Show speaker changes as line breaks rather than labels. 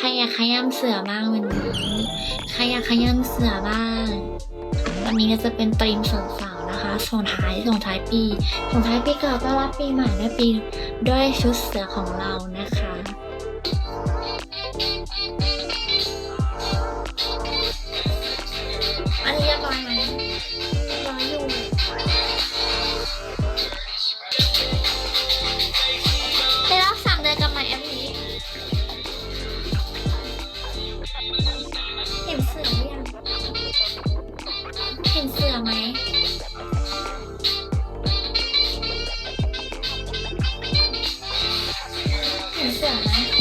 ใครอยากขย้ำเสือบ้างวันนี้ใครอยากขย้ำเสือบ้างวันนี้ก็จะเป็นตรีมส่งสาวนะคะส่งท้ายส่งท้ายปีส่งท้ายปีเก่าต้อนรับปีใหม่ด้วปีด้วยชุดเสือของเรานะคะอันนี้เรียบร้ไหม อไหมเห็นเสือไหม